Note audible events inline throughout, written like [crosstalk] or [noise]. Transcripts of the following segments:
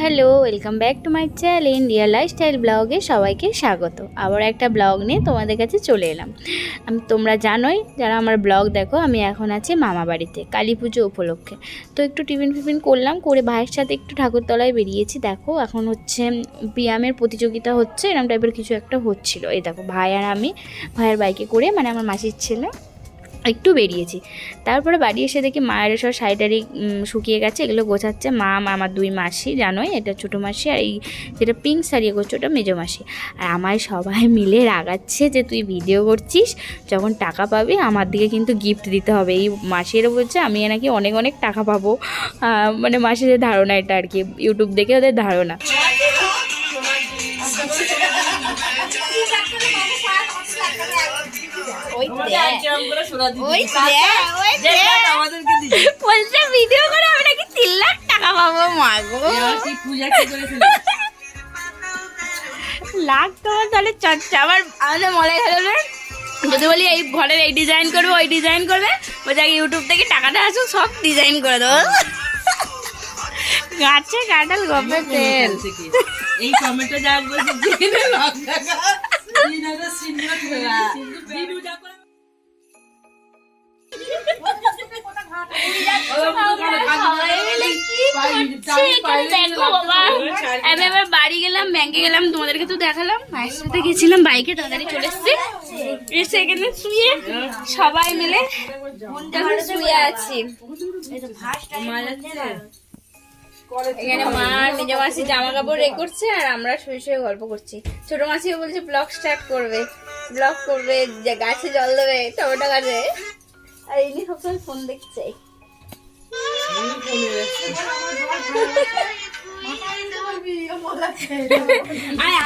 Hello welcome back to my channel India lifestyle ব্লগে সবাইকে স্বাগত। আবার একটা ব্লগ নিয়ে তোমাদের কাছে চলে এলাম। আমি, তোমরা জানোই, যারা আমার ব্লগ দেখো, আমি এখন আছি মামা বাড়িতে, কালী পুজো উপলক্ষে। তো একটু টিফিন ফিফিন করলাম, করে ভাইয়ের সাথে একটু ঠাকুরতলায় বেরিয়েছি। দেখো, এখন হচ্ছে ব্যায়ামের প্রতিযোগিতা হচ্ছে এরকম টাইপের কিছু একটা হচ্ছিল। এই দেখো, ভাই আর আমি, ভাইয়ের বাইকে করে মানে আমার মাসির ছেলে একটু বেরিয়েছি। তারপরে বাড়ি এসে দেখি মায়ের সব শাড়িটারি শুকিয়ে গেছে, এগুলো গোছাচ্ছে মা আমার দুই মাসি জানোই, এটা ছোটো মাসি আর এই যেটা পিঙ্ক শাড়ি করছে ওটা মেজো মাসি। আর আমায় সবাই [laughs] মিলে রাগাচ্ছে যে তুই ভিডিও করছিস, যখন টাকা পাবি আমার দিকে কিন্তু গিফট দিতে হবে। এই মাসিরা বলছে, আমি নাকি অনেক অনেক টাকা পাবো। মানে মাসিদের ধারণা এটা আর কি ইউটিউব দেখে ওদের ধারণা। বলছে, ভিডিও করে আমি নাকি তিন লাখ টাকা পাবো মাগো লাখ তোমার তাহলে চর্চা। আবার আমাদের মনে গেল যদি বলি, এই ঘরের এই ডিজাইন করবে, ওই ডিজাইন করবে। বলছে ইউটিউব থেকে টাকাটা আসুক, সব ডিজাইন করে দেবো। গাছে কাঁঠাল গপে তেল। এই টমেটো যা বলছে জেনে বাবা। আমি এবার বাড়ি গেলাম ব্যাংকে গেলাম তোমাদেরকে তো দেখালাম। মায়ের সাথে গেছিলাম বাইকে তাড়াতাড়ি চলে এসছি। এসে এখানে শুয়ে সবাই মিলে এখন শুয়ে আছি। এখানে মা মাসি জামা কাপড় রে করছে আর আমরা শুয়ে শুয়ে গল্প করছি। ছোট মাসিও বলছে ব্লগ স্টার্ট করবে ব্লগ করবে গাছে জল দেবে টমেটো গাছে। আর ইনি সবসময় ফোন দেখছে।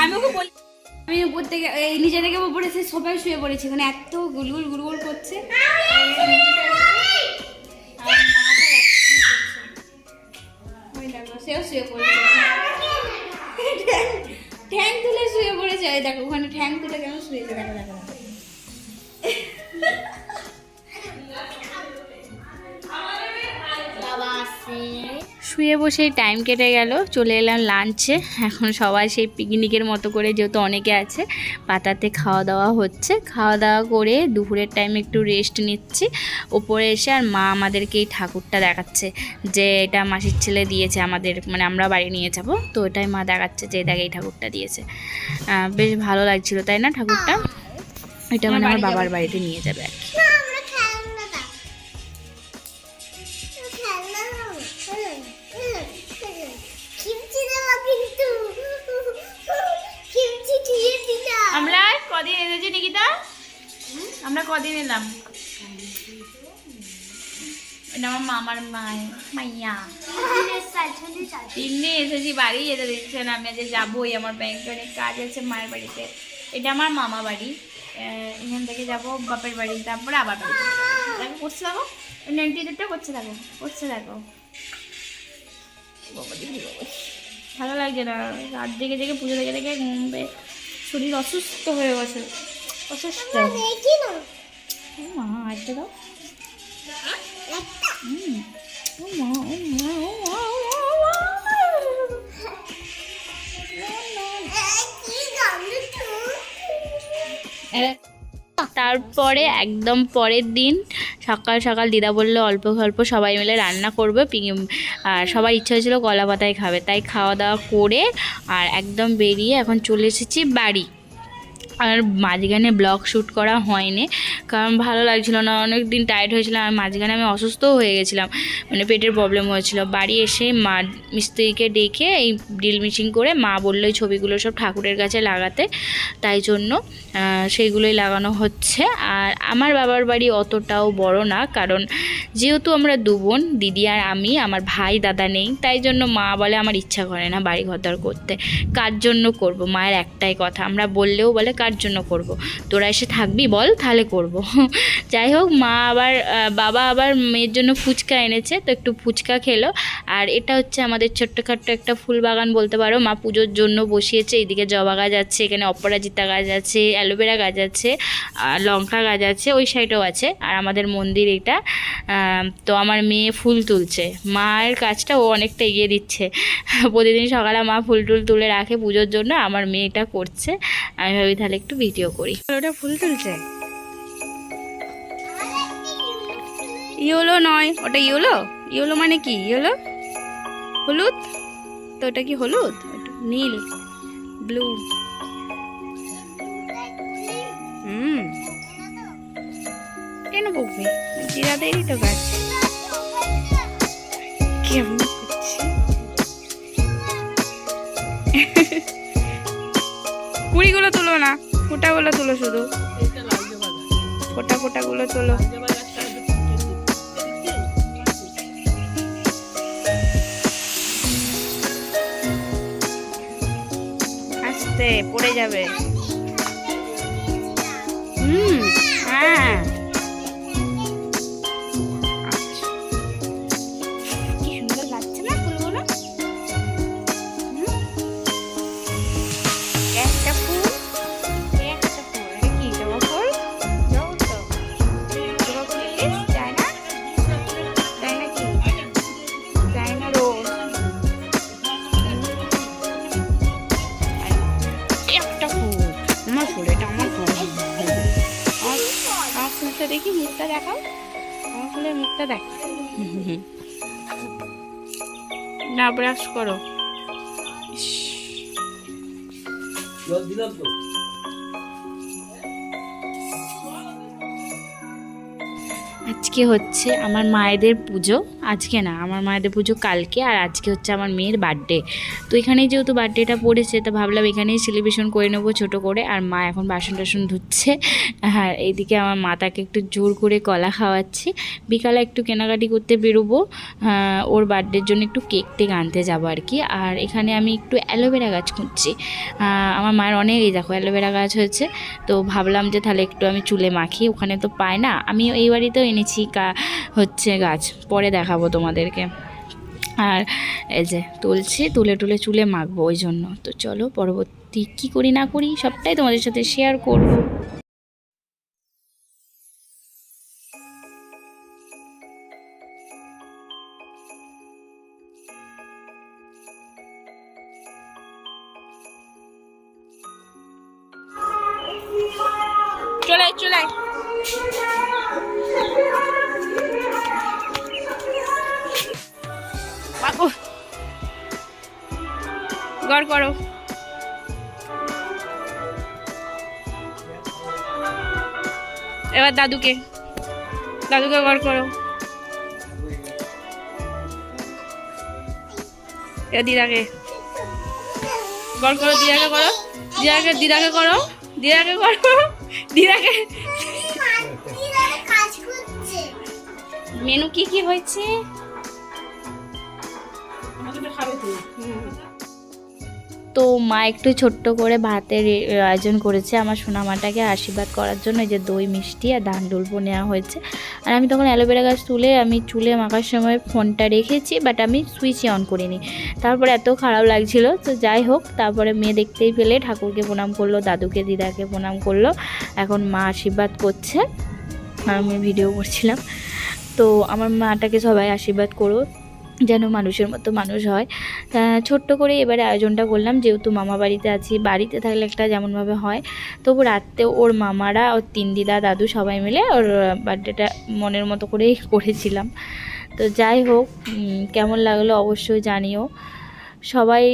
আমি ওকে বলি আমি উপর থেকে এই নিচে থেকে উপরে সবাই শুয়ে পড়েছি এখানে এত গুলগুল গুলগুল করছে। সেও শুয়ে পড়েছে। ঠ্যাং- তুলে শুয়ে পড়েছে। যায় দেখো, ওখানে ঠ্যাং তুলে কেমন শুয়েছে? দেখো দেখো। শুয়ে বসেই টাইম কেটে গেল চলে এলাম লাঞ্চে এখন সবাই সেই পিকনিকের মতো করে যেহেতু অনেকে আছে পাতাতে খাওয়া দাওয়া হচ্ছে। খাওয়া দাওয়া করে দুপুরের টাইম একটু রেস্ট নিচ্ছি। ওপরে এসে আর মা আমাদেরকে এই ঠাকুরটা দেখাচ্ছে যে এটা মাসির ছেলে দিয়েছে আমাদের মানে আমরা বাড়ি নিয়ে যাব। তো ওটাই মা দেখাচ্ছে যে দেখ এই ঠাকুরটা দিয়েছে। বেশ ভালো লাগছিল তাই না ঠাকুরটা? এটা মানে আমার বাবার বাড়িতে নিয়ে যাবে আর কি। এটা আমার মামার মায় মাইয়া। [laughs] তিন এসেছি বাড়ি যেতে দিচ্ছে না আমি আজ যাবোই আমার ব্যাংকে অনেক কাজ আছে মায়ের বাড়িতে। এটা আমার মামা বাড়ি। এখান থেকে যাব বাপের বাড়ি তারপরে আবার বাড়ি। দেখো করছে দেখো নাইনটিটা করছে দেখো করছে দেখো। বাবাজি। ভালো লাগছে না রাত জেগে জেগে পুজো দেখে দেখে ঘুম পেয়ে শরীর অসুস্থ হয়ে গেছে। অসুস্থ। মা একটা দাও। তারপরে একদম পরের দিন সকাল সকাল দিদা বলল অল্প অল্প সবাই মিলে রান্না করবে আর সবার ইচ্ছা হয়েছিল কলা পাতায় খাবে। তাই খাওয়া দাওয়া করে আর একদম বেরিয়ে এখন চলে এসেছি বাড়ি। আর মাঝখানে ব্লগ শ্যুট করা হয়নি। কারণ ভালো লাগছিল না অনেক দিন টায়ার্ড হয়েছিলাম আর মাঝখানে আমি অসুস্থও হয়ে গেছিলাম। মানে পেটের প্রবলেম হয়েছিল। বাড়ি এসে মা, মিস্ত্রিকে ডেকে এই ড্রিল মিচিং করে মা বলল এই ছবিগুলো সব ঠাকুরের কাছে লাগাতে। তাই জন্য সেইগুলোই লাগানো হচ্ছে। আর আমার বাবার বাড়ি অতটাও বড় না, কারণ যেহেতু আমরা দু বোন, দিদি আর আমি, আমার ভাই দাদা নেই, তাই জন্য মা বলে আমার ইচ্ছা করে না বাড়ি ঘর করতে। কার জন্য করব? মায়ের একটাই কথা। আমরা বললেও বলে, কার কার জন্য করব। তোরা এসে থাকবি বল, তাহলে করব। [laughs] যাই হোক, মা আবার বাবা আবার মেয়ের জন্য ফুচকা এনেছে, তো একটু ফুচকা খেলো। আর এটা হচ্ছে আমাদের ছোট্টখাট্ট একটা ফুল বাগান বলতে পারো। মা পুজোর জন্য বসিয়েছে এইদিকে জবা গাছ আছে, এখানে অপরাজিতা গাছ আছে, অ্যালোভেরা গাছ আছে, আর লঙ্কা গাছ আছে, ওই সাইডেও আছে। আর আমাদের মন্দির এটা তো আমার মেয়ে ফুল তুলছে। মায়ের কাজটা ও অনেকটা এগিয়ে দিচ্ছে। [laughs] প্রতিদিন সকালে মা ফুল টুল তুলে রাখে পুজোর জন্য, আমার মেয়েটা করছে। আমি ভাবি, তাহলে একটু ভিডিও করি। ওটা ফুল তুলছে? ইয়েলো নয় ওটা ইয়েলো? ইয়েলো মানে কি? ইয়েলো? হলুদ? তো ওটা কি হলুদ? নীল ব্লু। হুম। কেন বকবি? জিরাদেরই তো গাছ। কেমন করছে? কুড়িগুলো তুলো না। ফোটাগুলো তোলো শুধু। ফোটা ফোটাগুলো তোলো। আস্তে পড়ে যাবে। হুম হ্যাঁ। দেখি মুখটা দেখাও। আমার ফুলের মুখটা দেখ। না ব্রাশ করো। জল দিলাম তো। আজকে হচ্ছে আমার মায়েদের পুজো। আজকে না, আমার মায়েদের পুজো কালকে আর আজকে হচ্ছে আমার মেয়ের বার্থডে তো এখানেই যেহেতু বার্থডেটা পড়েছে, তো ভাবলাম এখানেই সেলিব্রেশন করে নেব ছোটো করে। আর মা এখন বাসন টাসন ধুচ্ছে। আর এইদিকে আমার মা তাকে একটু জোর করে কলা খাওয়াচ্ছি। বিকালে একটু কেনাকাটি করতে বেরোবো। ওর বার্থডের জন্য একটু কেক টেক আনতে যাব আর কি। আর এখানে আমি একটু অ্যালোভেরা গাছ খুঁজছি। আমার মায়ের অনেক, এই দেখো অ্যালোভেরা গাছ হয়েছে। তো ভাবলাম যে তাহলে একটু আমি চুলে মাখি, ওখানে তো পায় না। আমি এই বাড়িতেও এনেছি কা হচ্ছে গাছ, পরে দেখাবো তোমাদেরকে। আর এই যে তুলছি, তুলে তুলে চুলে মাখবো ওই জন্য। তো চলো পরবর্তী কী করি না করি, সবটাই তোমাদের সাথে শেয়ার করব। চলে চলে গড় করো। এবার দাদুকে। দাদুকে গড় করো। দিদাকে। গড় করো দিদাকে করো। দিদাকে দিদাকে করো। দিদাকে করো। দিদাকে। মেনু কি কি হয়েছে? খাবে তো মা একটু ছোট্ট করে ভাতের আয়োজন করেছে আমার সোনামাটাকে আশীর্বাদ করার জন্য যে দই, মিষ্টি আর ধান ডুলবো নেওয়া হয়েছে। আর আমি তখন অ্যালোভেরা গাছ তুলে আমি চুলে মাখার সময় ফোনটা রেখেছি বাট আমি সুইচই অন করিনি। তারপর এত খারাপ লাগছিল, তো যাই হোক, তারপরে মেয়ে দেখতেই পেলে, ঠাকুরকে প্রণাম করল, দাদুকে, দিদাকে প্রণাম করল, এখন মা আশীর্বাদ করছে। আর আমি ভিডিও করছিলাম। তো আমার মাটাকে সবাই আশীর্বাদ করো যেন মানুষের মতো মানুষ হয়। ছোট্ট করে এবারে আয়োজনটা করলাম। যেহেতু মামা বাড়িতে আছি, বাড়িতে থাকলে একটা যেমনভাবে হয়, তবু রাত্রে ওর মামারা, ওর তিন দিদা দাদু সবাই মিলে ওর বার্থডেটা মনের মতো করেই [laughs] করেছিলাম। তো যাই হোক কেমন লাগল অবশ্যই জানিও। সবাই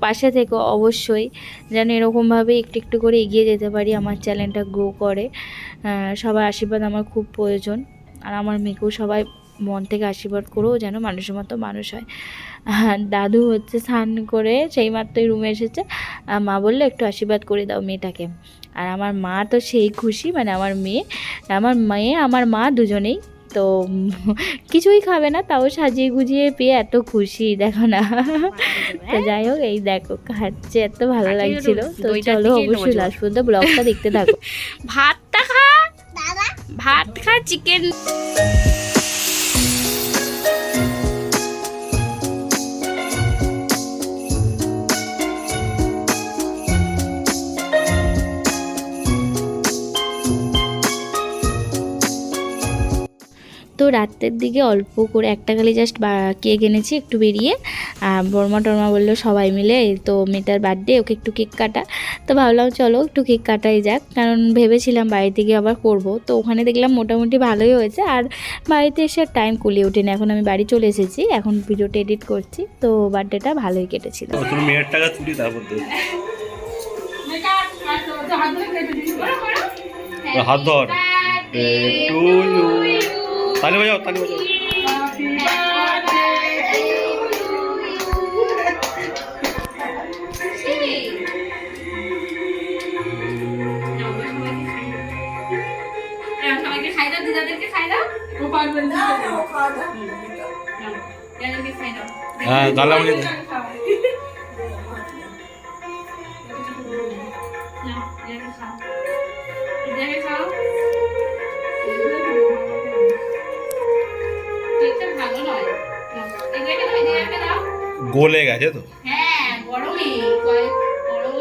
পাশে থেকে অবশ্যই, যেন এরকমভাবে একটু একটু করে এগিয়ে যেতে পারি, আমার চ্যানেলটা গ্রো করে। সবার আশীর্বাদ আমার খুব প্রয়োজন। আর আমার মেয়েকেও সবাই মন থেকে আশীর্বাদ করেও যেন মানুষের মতো মানুষ হয়। দাদু হচ্ছে স্নান করে সেই মাত্রই রুমে এসেছে। আর মা বলল একটু আশীর্বাদ করে দাও মেয়েটাকে। আর আমার মা তো সেই খুশি মানে আমার মেয়ে। আমার মেয়ে আমার মা দুজনেই। তো [laughs] কিছুই খাবে না তাও সাজিয়ে গুজিয়ে পেয়ে এত খুশি দেখো না। [laughs] তো যাই হোক এই দেখো খাচ্ছে এত ভালো লাগছিল। তো চলো অবশ্যই। লাস্ট পর্যন্ত ব্লগটা দেখতে থাকো। [laughs] ভাতটা খা। ভাত খা চিকেন তো রাতের দিকে অল্প করে একটা খালি জাস্ট কেক এনেছি একটু বেরিয়ে। আর বর্মা টর্মা বলল সবাই মিলে তো মেয়েটার বার্থডে ওকে একটু কেক কাটা। তো ভাবলাম চলো একটু কেক কাটাই যাক কারণ ভেবেছিলাম বাড়িতে গিয়ে আবার করব। তো ওখানে দেখলাম মোটামুটি ভালোই হয়েছে আর বাড়িতে এসে আর টাইম কুলিয়ে ওঠেনি। এখন আমি বাড়ি চলে এসেছি এখন ভিডিওটা এডিট করছি। তো বার্থডেটা ভালোই কেটেছিল। মেয়ের টাকা তুলি তারপর হাত ধর। টু ইউ তালি বাজাও তালি বাজাও। সবাইকে খাই গলে গেছে তো। হ্যাঁ, গরমে, কয়- গরম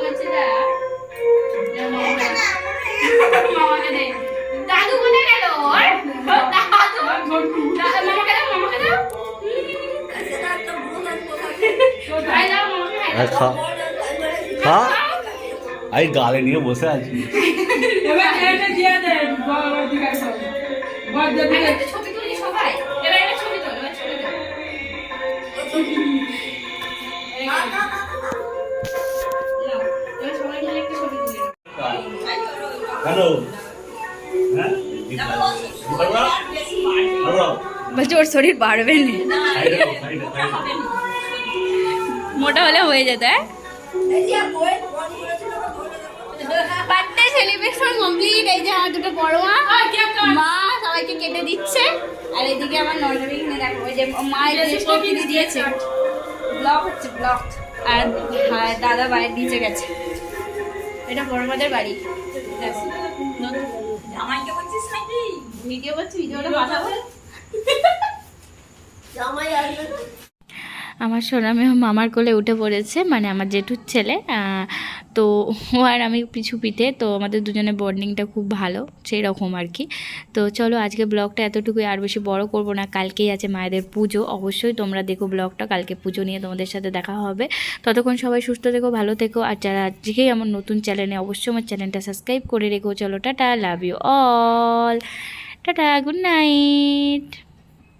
দে। দাদু কোথায় গেল? আই গালে? নিয়ে বসে আছি। বলছে ওর শরীর বাড়বে না। মোটা হলে হয়ে যেত হ্যাঁ? বার্থডে সেলিব্রেশন কমপ্লিট এই যে আমার দুটো বড় মা মা সবাইকে কেটে দিচ্ছে। আর এদিকে আমার কিনে দেখো ওই যে মা এই কিনে দিয়েছে। ব্লক হচ্ছে ব্লক আর হ্যাঁ, দাদা বাইরে নিচে গেছে। এটা বড় মাদের বাড়ি। ভিডিও করছি ভিডিওটা পাঠাবো আমার সোনা মেয়ে মামার কোলে উঠে পড়েছে মানে আমার জেঠুর ছেলে তো ও আর আমি পিছু পিঠে তো আমাদের দুজনের বন্ডিংটা খুব ভালো সেই রকম আর কি। তো চলো আজকে ব্লগটা এতটুকুই আর বেশি বড় করব না কালকেই আছে মায়েদের পুজো অবশ্যই তোমরা দেখো ব্লগটা কালকে পুজো নিয়ে তোমাদের সাথে দেখা হবে। ততক্ষণ সবাই সুস্থ থেকো ভালো থেকো আর যারা আজকেই আমার নতুন চ্যানেলে অবশ্যই আমার চ্যানেলটা সাবস্ক্রাইব করে রেখো। চলো tata love you all tata good night